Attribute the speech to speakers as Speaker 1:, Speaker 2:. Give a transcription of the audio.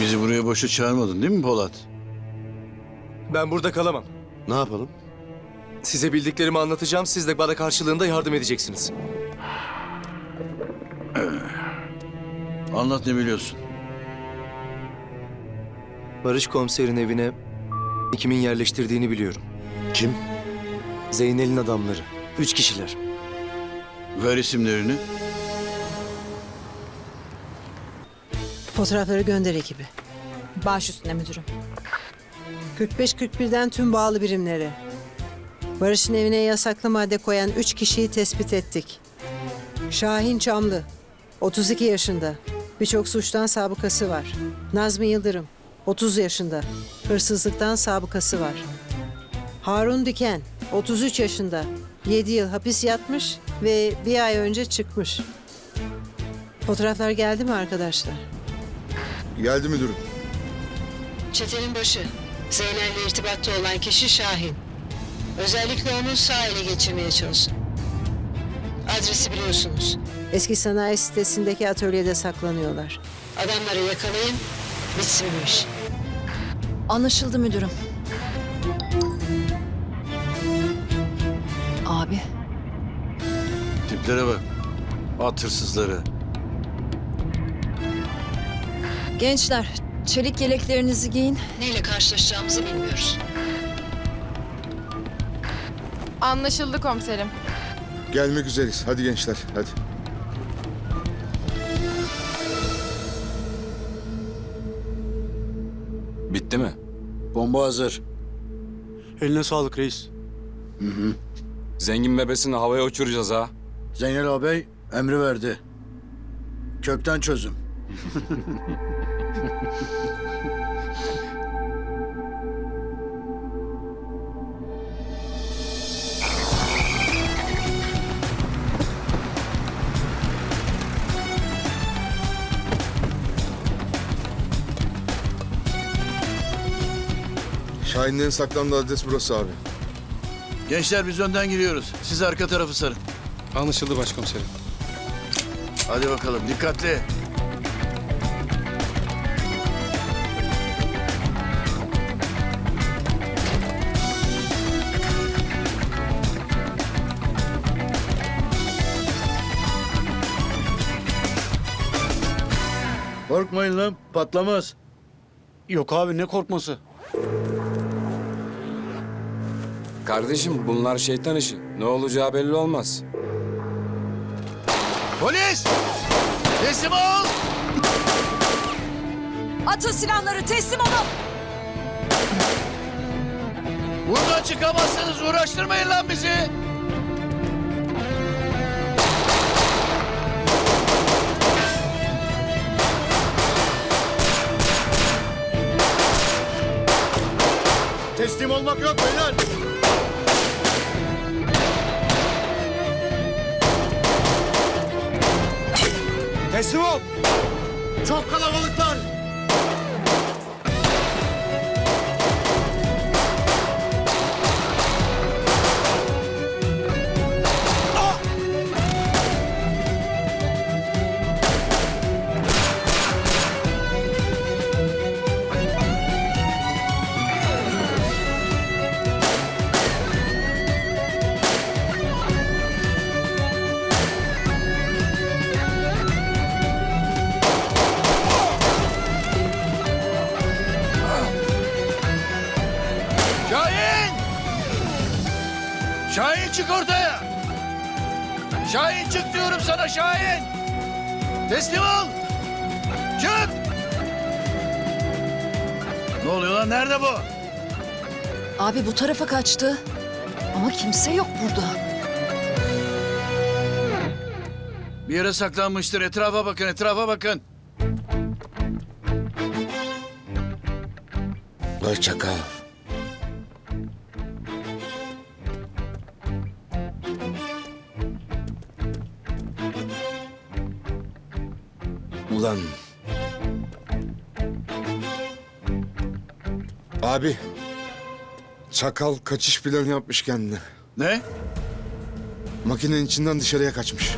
Speaker 1: Bizi buraya boşa çağırmadın değil mi Polat?
Speaker 2: Ben burada kalamam.
Speaker 3: Ne yapalım?
Speaker 2: Size bildiklerimi anlatacağım. Siz de bana karşılığında yardım edeceksiniz.
Speaker 1: Anlat ne biliyorsun?
Speaker 2: Barış komiserin evine kimin yerleştirdiğini biliyorum.
Speaker 3: Kim?
Speaker 2: Zeynel'in adamları. Üç kişiler.
Speaker 1: Ver isimlerini.
Speaker 4: Fotoğrafları gönder ekibi.
Speaker 5: Baş üstüne müdürüm.
Speaker 4: 45-41'den tüm bağlı birimlere. Barış'ın evine yasaklı madde koyan üç kişiyi tespit ettik. Şahin Çamlı, 32 yaşında. Birçok suçtan sabıkası var. Nazmi Yıldırım, 30 yaşında. Hırsızlıktan sabıkası var. Harun Diken, 33 yaşında. 7 yıl hapis yatmış ve bir ay önce çıkmış. Fotoğraflar geldi mi arkadaşlar?
Speaker 3: Geldi müdürüm.
Speaker 4: Çetenin başı. Zeynel'le irtibatta olan kişi Şahin. Özellikle onu sağ ele geçirmeye çalışın. Adresi biliyorsunuz. Eski sanayi sitesindeki atölyede saklanıyorlar. Adamları yakalayın, bitsin bu iş.
Speaker 5: Anlaşıldı müdürüm. Abi,
Speaker 1: Tiplere bak. At hırsızları.
Speaker 5: Gençler çelik yeleklerinizi giyin.
Speaker 4: Neyle karşılaşacağımızı bilmiyoruz.
Speaker 6: Anlaşıldı komiserim.
Speaker 3: Gelmek üzereyiz. Hadi gençler hadi.
Speaker 7: Bitti mi?
Speaker 1: Bomba hazır.
Speaker 8: Eline sağlık reis.
Speaker 7: Zengin bebesini havaya uçuracağız ha.
Speaker 1: Zeynel ağabey emri verdi. Kökten çözüm.
Speaker 3: Şahinlerin saklandığı adres burası abi.
Speaker 1: Gençler biz önden giriyoruz. Siz arka tarafı sarın.
Speaker 8: Anlaşıldı başkomiserim.
Speaker 1: Hadi bakalım dikkatli. Korkmayın lan patlamaz.
Speaker 8: Yok abi ne korkması?
Speaker 7: Kardeşim bunlar şeytan işi. Ne olacağı belli olmaz.
Speaker 1: Polis! Teslim ol!
Speaker 5: Atın silahları teslim olun.
Speaker 1: Buradan çıkamazsınız uğraştırmayın lan bizi.
Speaker 3: Teslim olmak yok beyler.
Speaker 8: Teslim ol.
Speaker 3: Çok kalabalıklar.
Speaker 1: Şahin çık ortaya! Şahin çık diyorum sana Şahin! Teslim ol! Çık! Ne oluyor lan? Nerede bu?
Speaker 5: Abi bu tarafa kaçtı. Ama kimse yok burada.
Speaker 1: Bir yere saklanmıştır. Etrafa bakın, etrafa bakın.
Speaker 3: Vay çakal. Ulan. Abi. Çakal kaçış planı yapmış kendine.
Speaker 1: Ne?
Speaker 3: Makinenin içinden dışarıya kaçmış.